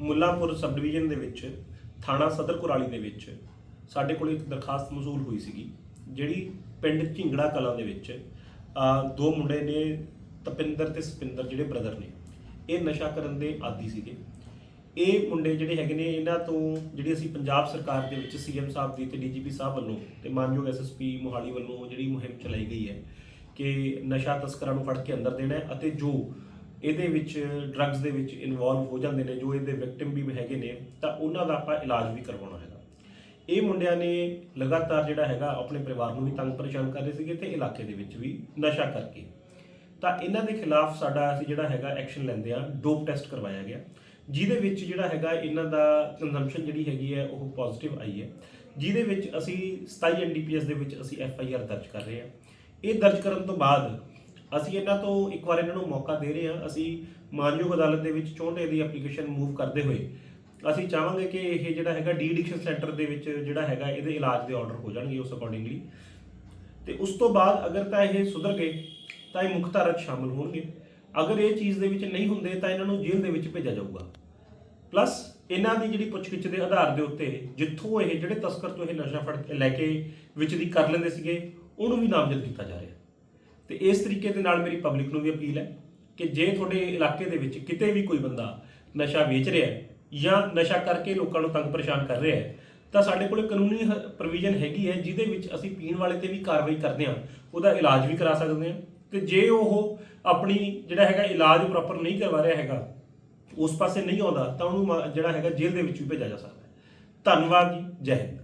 Mullanpur sub division ਦੇ ਵਿੱਚ, ਥਾਣਾ ਸਦਰ ਕੁਰਾਲੀ ਦੇ ਵਿੱਚ ਸਾਡੇ ਕੋਲ ਇੱਕ ਦਰਖਾਸਤ ਮਸੂਲ ਹੋਈ ਸੀਗੀ, ਜਿਹੜੀ ਪਿੰਡ ਝਿੰਗੜਾ ਕਲਾਂ ਦੇ ਵਿੱਚ ਦੋ ਮੁੰਡੇ ਨੇ, ਤਪਿੰਦਰ ਤੇ ਸਪਿੰਦਰ ਜਿਹੜੇ ਬ੍ਰਦਰ ਨੇ, ਇਹ ਨਸ਼ਾ ਕਰਨ ਦੇ ਆਦੀ ਸੀਗੇ। ਇਹ ਮੁੰਡੇ ਜਿਹੜੇ ਹੈਗੇ ਨੇ, ਇਹਨਾਂ ਤੋਂ ਜਿਹੜੀ ਅਸੀਂ ਪੰਜਾਬ ਸਰਕਾਰ ਦੇ ਵਿੱਚ ਸੀਐਮ ਸਾਹਿਬ ਦੀ ਤੇ ਡੀਜੀਪੀ ਸਾਹਿਬ ਵੱਲੋਂ ਤੇ ਮਾਨਯੋਗ ਐਸਐਸਪੀ ਮੋਹਾਲੀ ਵੱਲੋਂ ਜਿਹੜੀ ਮੁਹਿੰਮ ਚਲਾਈ ਗਈ ਹੈ ਕਿ ਨਸ਼ਾ ਤਸਕਰਾਂ ਨੂੰ ਫੜ ਕੇ ਅੰਦਰ ਦੇਣਾ ਅਤੇ ਜੋ ਇਹਦੇ ਵਿੱਚ ਡਰੱਗਸ ਦੇ ਵਿੱਚ ਇਨਵੋਲਵ ਹੋ ਜਾਂਦੇ ਨੇ, ਜੋ ਇਹਦੇ ਵਿਕਟਿਮ ਵੀ ਹੈਗੇ ਨੇ, ਤਾਂ ਉਹਨਾਂ ਦਾ ਆਪਾਂ ਇਲਾਜ ਵੀ ਕਰਵਾਉਣਾ ਹੈਗਾ। ਇਹ ਮੁੰਡਿਆਂ ਨੇ ਲਗਾਤਾਰ ਜਿਹੜਾ ਹੈਗਾ, ਆਪਣੇ ਪਰਿਵਾਰ ਨੂੰ ਵੀ ਤੰਗ ਪਰੇਸ਼ਾਨ ਕਰ ਰਹੇ ਸੀਗੇ ਤੇ ਇਲਾਕੇ ਦੇ ਵਿੱਚ ਵੀ ਨਸ਼ਾ ਕਰਕੇ। ਤਾਂ ਇਹਨਾਂ ਦੇ ਖਿਲਾਫ ਸਾਡਾ ਅਸੀਂ ਜਿਹੜਾ ਹੈਗਾ ਐਕਸ਼ਨ ਲੈਂਦੇ ਆ ਡੋਪ ਟੈਸਟ ਕਰਵਾਇਆ ਗਿਆ। ਜਿਹਦੇ ਵਿੱਚ ਜਿਹੜਾ ਹੈਗਾ ਇਹਨਾਂ ਦਾ ਕੰਜ਼ੰਪਸ਼ਨ ਜਿਹੜੀ ਹੈਗੀ ਹੈ, ਉਹ ਪੋਜ਼ਿਟਿਵ ਆਈ ਹੈ। ਜਿਹਦੇ ਵਿੱਚ ਅਸੀਂ 27 ਐਨਡੀਪੀਐਸ ਦੇ ਵਿੱਚ ਅਸੀਂ ਐਫ ਆਈ ਆਰ ਦਰਜ ਕਰ ਰਹੇ ਹਾਂ। ਇਹ ਦਰਜ ਕਰਨ ਤੋਂ ਬਾਅਦ ਅਸੀਂ ਇਹਨਾਂ ਤੋਂ ਇੱਕ ਵਾਰ ਇਹਨਾਂ ਨੂੰ ਮੌਕਾ ਦੇ ਰਹੇ ਹਾਂ। ਅਸੀਂ ਮਾਨਯੋਗ ਅਦਾਲਤ ਦੇ ਵਿੱਚ ਚੋਣਦੇ ਦੀ ਐਪਲੀਕੇਸ਼ਨ ਮੂਵ ਕਰਦੇ ਹੋਏ। ਅਸੀਂ ਚਾਹਾਂਗੇ ਕਿ ਇਹ ਜਿਹੜਾ ਹੈਗਾ ਡੀ ਐਡਿਕਸ਼ਨ ਸੈਂਟਰ ਦੇ ਵਿੱਚ ਜਿਹੜਾ ਹੈਗਾ ਇਹਦੇ ਇਲਾਜ ਦੇ ਆਰਡਰ ਹੋ ਜਾਣਗੇ ਉਸ ਅਕੋਰਡਿੰਗਲੀ ਤੇ ਉਸ ਤੋਂ ਬਾਅਦ ਅਗਰ ਤਾਂ ਇਹ ਸੁਧਰ ਗਏ, ਤਾਂ ਇਹ ਮੁੱਖ ਧਾਰਾ 'ਚ ਸ਼ਾਮਲ ਹੋਣਗੇ। ਅਗਰ ਇਹ ਚੀਜ਼ ਦੇ ਵਿੱਚ ਨਹੀਂ ਹੁੰਦੇ, ਤਾਂ ਇਹਨਾਂ ਨੂੰ ਜੇਲ੍ਹ ਦੇ ਵਿੱਚ ਭੇਜਿਆ ਜਾਊਗਾ। ਪਲੱਸ ਇਹਨਾਂ ਦੀ ਜਿਹੜੀ ਪੁੱਛਗਿੱਛ ਦੇ ਆਧਾਰ ਦੇ ਉੱਤੇ ਜਿੱਥੋਂ ਇਹ ਜਿਹੜੇ ਤਸਕਰ ਤੋਂ ਇਹ ਨਸ਼ਾ ਫੜ ਕੇ ਲੈ ਕੇ ਵਿੱਚ ਦੀ ਕਰ ਲੈਂਦੇ ਸੀਗੇ, ਉਹਨੂੰ ਵੀ ਨਾਮਜ਼ਦ ਕੀਤਾ ਜਾ ਰਿਹਾ। ਤੇ ਇਸ ਤਰੀਕੇ ਦੇ ਨਾਲ ਮੇਰੀ ਪਬਲਿਕ ਨੂੰ ਵੀ ਅਪੀਲ ਹੈ ਕਿ ਜੇ ਤੁਹਾਡੇ ਇਲਾਕੇ ਦੇ ਵਿੱਚ ਕਿਤੇ ਵੀ ਕੋਈ ਬੰਦਾ ਨਸ਼ਾ ਵੇਚ ਰਿਹਾ ਹੈ ਜਾਂ ਨਸ਼ਾ ਕਰਕੇ ਲੋਕਾਂ ਨੂੰ ਤੰਗ ਪਰੇਸ਼ਾਨ ਕਰ ਰਿਹਾ ਹੈ, ਤਾਂ ਸਾਡੇ ਕੋਲ ਕਾਨੂੰਨੀ ਪ੍ਰੋਵੀਜ਼ਨ ਹੈਗੀ ਹੈ ਜਿਹਦੇ ਵਿੱਚ ਅਸੀਂ ਪੀਣ ਵਾਲੇ ਤੇ ਵੀ ਕਾਰਵਾਈ ਕਰਦੇ ਹਾਂ, ਉਹਦਾ ਇਲਾਜ ਵੀ ਕਰਾ ਸਕਦੇ ਹਾਂ ਤੇ ਜੇ ਉਹ ਆਪਣੀ ਜਿਹੜਾ ਹੈਗਾ ਇਲਾਜ ਪ੍ਰੋਪਰ ਨਹੀਂ ਕਰਵਾ ਰਿਹਾ ਹੈਗਾ, ਉਸ ਪਾਸੇ ਨਹੀਂ ਆਉਂਦਾ ਤਾਂ ਉਹਨੂੰ ਮ- ਜਿਹੜਾ ਹੈਗਾ ਜੇਲ੍ਹ ਦੇ ਵਿੱਚ ਵੀ ਭੇਜਿਆ ਜਾ ਸਕਦਾ ਹੈ। ਧੰਨਵਾਦ ਜੀ, ਜੈ ਹਿੰਦ।